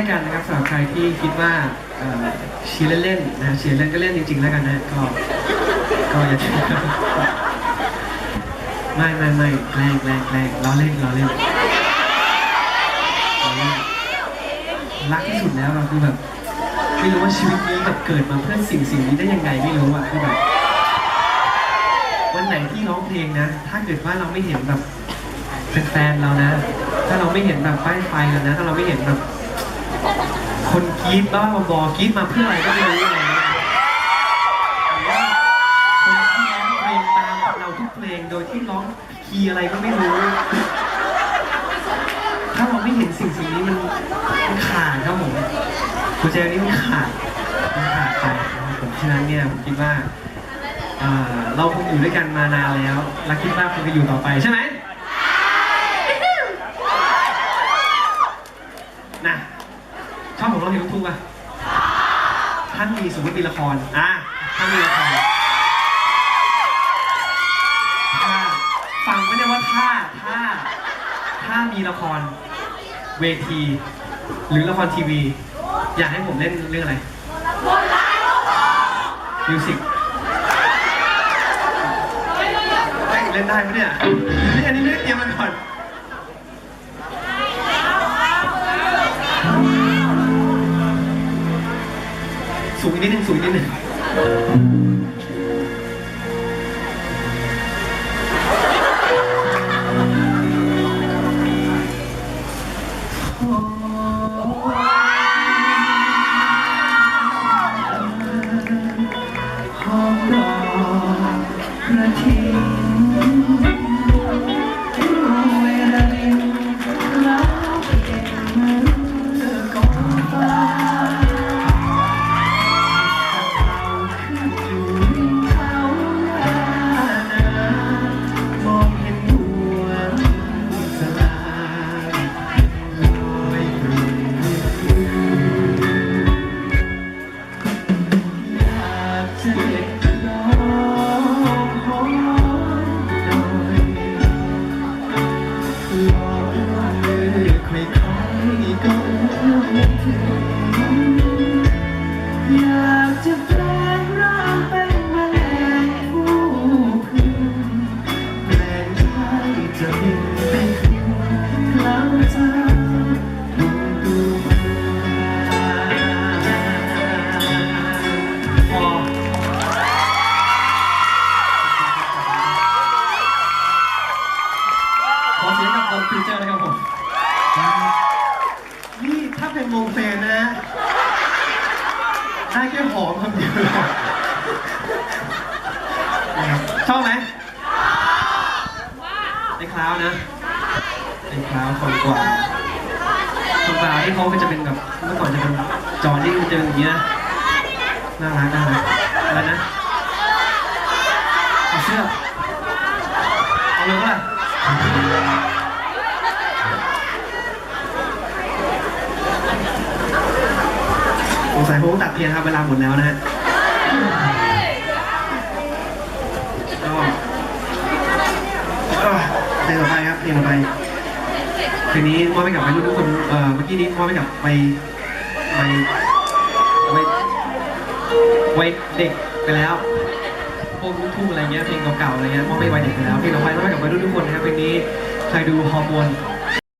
แล้วกันนะครับสำหรับใครที่คิดว่าเอ่อเชียร์เล่นๆนะเชียร์เล่นก็เล่นจริงๆแล้วกันนะ ก็ก็อย่าเชื่อไม่ไม่ไม่แกล้งแกล้งแกล้งล้อเล่นล้อเล่นล้อเล่นรักที่สุดแล้วเราคือแบบไม่รู้ว่าชีวิตนี้แบบเกิดมาเพื่อสิ่งสิ่งนี้ได้ยังไงไม่รู้อะคือแบบวันไหนที่ร้องเพลงนะ ถ้าเกิดว่าเราไม่เห็นแบบแฟนๆเรานะ ถ้าเราไม่เห็นแบบป้ายไฟแล้วนะ ถ้าเราไม่เห็นแบบ คนกรี๊ดบ้าบอกรี๊ดมาเพื่ออะไรก็ไม่รู้นะหรือว่าคนที่ร้องเพลงตามเราทุกเพลงโดยที่ร้องคีย์อะไรก็ไม่รู้ ถ้าเราไม่เห็นสิ่งสิ่งนี้มันมันขาดครับผมกุญแจนี้มันขาดมันขาดไปผมฉะนั้นเนี่ยผมคิดว่าเอ่อเราคงอยู่ด้วยกันมานานแล้ว และคิดว่าคงจะอยู่ต่อไปใช่ไหมนะชอบผมร้อง เพลงลูกทุ่งป่ะท่านมีสมมติมีละครอะท่านมีละครถ้าฟังไว้เนี่ยว่าถ้าถ้าถ้ามีละครเวที หรือละครทีวี อยากให้ผมเล่นเรื่องอะไรมิวสิกเล่นได้ไหมเนี่ย สูงอีกนิดนึงสูงอีกนิดนึง อื้อมถึงอยากจะแปลงร่างเป็นแมลงผู้พึงแปลงกายจะบินไปถึงหลังจากดวงดวงพอขอเสียงกับวงฟิวเจอร์นะครับผมนี่ ถ้าเป็นวงเฟนนะ ได้แค่หอมคำเดียวชอบไหมในคลาวนะในคลาวคนกว่าคนกว่าที่เขาก็จะเป็นแบบเมื่อก่อนจะเป็นจอนี่จะเป็นอย่างนี้นะน่ารักน่ารักอะไรนะเอาเสื้อเอาเลยก็ได้ งสัยผมต้องตัดเพียนครับเวลาหมดแล้วนะฮะก็ก็เพลงต่อไปครับเพลงต่อไปเพลงนี้มอบให้กับวัยรุ่นทุกคนเอ่อเมื่อกี้นี้มอบให้กับวัยวัยวัยวัยเด็กไปแล้วพวกลูกทุ่งอะไรเงี้ยเพลงเก่าๆอะไรเงี้ยมอบให้วัยเด็กไปแล้วเพลงต่อไปมอบให้กับวัยรุ่นทุกคนนะครับเพลงนี้ใครดูฮอร์โมน